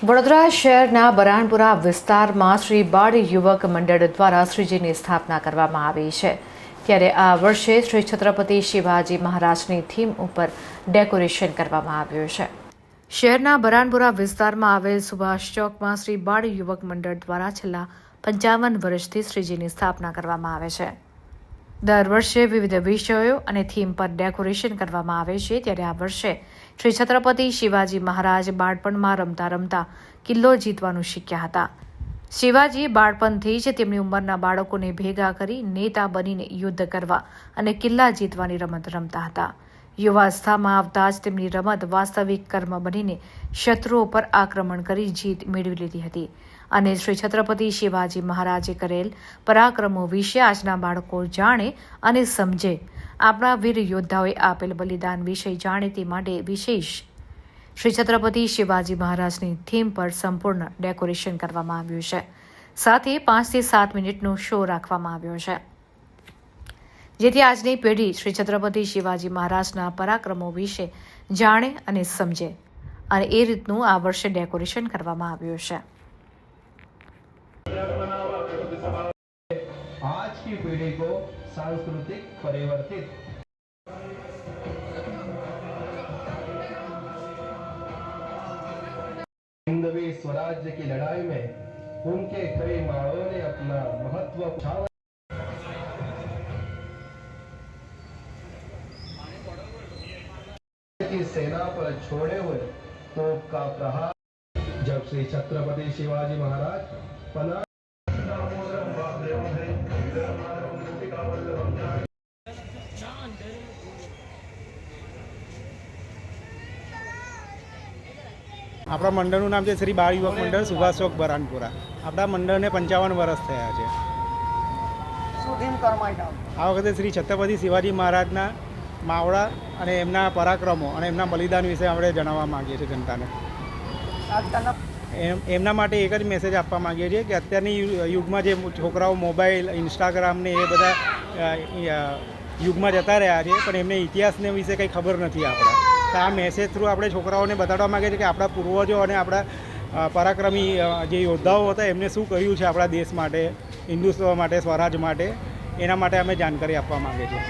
વડોદરા શહેરના બરાણપુરા વિસ્તારમાં શ્રી બાળ યુવક મંડળ દ્વારા શ્રીજીની સ્થાપના કરવામાં આવી છે. ત્યારે આ વર્ષે શ્રી છત્રપતિ શિવાજી મહારાજની થીમ ઉપર ડેકોરેશન કરવામાં આવ્યું છે. શહેરના બરાણપુરા વિસ્તારમાં આવેલ સુભાષ ચોકમાં શ્રી બાળ યુવક મંડળ દ્વારા છેલ્લા પંચાવન વર્ષથી શ્રીજીની સ્થાપના કરવામાં આવે છે. દર વર્ષે વિવિધ વિષયો અને થીમ પર ડેકોરેશન કરવામાં આવે છે. ત્યારે આ વર્ષે શ્રી છત્રપતિ શિવાજી મહારાજ બાળપણમાં રમતા રમતા કિલ્લો જીતવાનું શીખ્યા હતા. શિવાજી બાળપણથી જ તેમની ઉંમરના બાળકોને ભેગા કરી નેતા બનીને યુદ્ધ કરવા અને કિલ્લા જીતવાની રમત રમતા હતા. યુવાવસ્થામાં આવતા જ તેમની રમત વાસ્તવિક કર્મ બનીને શત્રુઓ પર આક્રમણ કરી જીત મેળવી લીધી હતી. અને શ્રી છત્રપતિ શિવાજી મહારાજે કરેલ પરાક્રમો વિશે આજના બાળકો જાણે અને સમજે. આપણા વીર યોદ્ધાઓએ આપેલ બલિદાન વિશે જાણે તે માટે વિશેષ શ્રી છત્રપતિ શિવાજી મહારાજની થીમ પર સંપૂર્ણ ડેકોરેશન કરવામાં આવ્યું છે. સાથે પાંચથી સાત મિનિટનો શો રાખવામાં આવ્યો છે. જેથી આજની પેઢી શ્રી છત્રપતિ શિવાજી મહારાજના પરાક્રમો વિશે જાણે અને સમજે અને એ રીતનું આ વર્ષે ડેકોરેશન કરવામાં આવ્યું છે आज की पीढ़ी को सांस्कृतिक परिवर्तित हिंदवी स्वराज्य की लड़ाई में उनके कई माड़ों ने अपना महत्व की सेना पर छोड़े हुए तोप का प्रहार जब श्री छत्रपति शिवाजी महाराज पना આપણા મંડળનું નામ છે શ્રી બાળ યુવક મંડળ સુભાષ ચોક બરાનપુરા આપણા મંડળને પંચાવન વર્ષ થયા છે આ વખતે શ્રી છત્રપતિ શિવાજી મહારાજના માવડા અને એમના પરાક્રમો અને એમના બલિદાન વિશે આપણે જણાવવા માગીએ છીએ જનતાને. એમ એમના માટે એક જ મેસેજ આપવા માંગીએ છીએ કે અત્યારની યુગમાં જે છોકરાઓ મોબાઈલ ઇન્સ્ટાગ્રામ ને એ બધા યુગમાં જતા રહ્યા છે પણ એમને ઇતિહાસને વિશે કંઈ ખબર નથી આપણા. તો આ મેસેજ થ્રુ આપણે છોકરાઓને બતાડવા માગીએ છીએ કે આપણા પૂર્વજો અને આપણા પરાક્રમી જે યોદ્ધાઓ હતા એમને શું કર્યું છે આપણા દેશ માટે હિન્દુત્વ માટે સ્વરાજ માટે? એના માટે અમે જાણકારી આપવા માગીએ છીએ.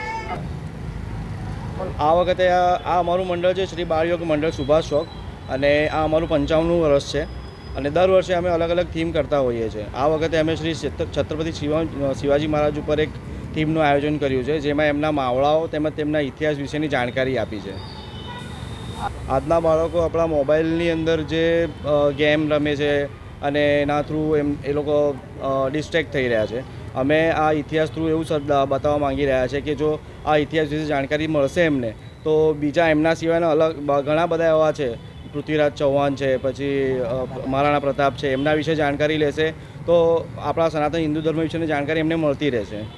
આ વખતે આ અમારું મંડળ છે શ્રી બાળયોગ મંડળ સુભાષ ચોક અને આ અમારું પંચાવનનું વર્ષ છે. અને દર વર્ષે અમે અલગ અલગ થીમ કરતા હોઈએ છીએ. આ વખતે અમે શ્રી છત્ર- છત્રપતિ શિવા શિવાજી મહારાજ ઉપર એક થીમનું આયોજન કર્યું છે, જેમાં એમના માવળાઓ તેમજ તેમના ઇતિહાસ વિશેની જાણકારી આપી છે. આજના બાળકો આપણા મોબાઈલની અંદર જે ગેમ રમે છે અને એના થ્રુ એમ એ લોકો ડિસ્ટ્રેક્ટ થઈ રહ્યા છે. અમે આ ઇતિહાસ થ્રુ એવું બતાવવા માંગી રહ્યા છે કે જો આ ઇતિહાસ વિશે જાણકારી મળશે એમને. તો બીજા એમના સિવાયના અલગ ઘણા બધા એવા છે. પૃથ્વીરાજ ચૌહાણ છે, પછી મહારાણા પ્રતાપ છે, એમના વિશે જાણકારી લેશે. તો આપણા સનાતન હિન્દુ ધર્મ વિશેની જાણકારી એમને મળતી રહેશે.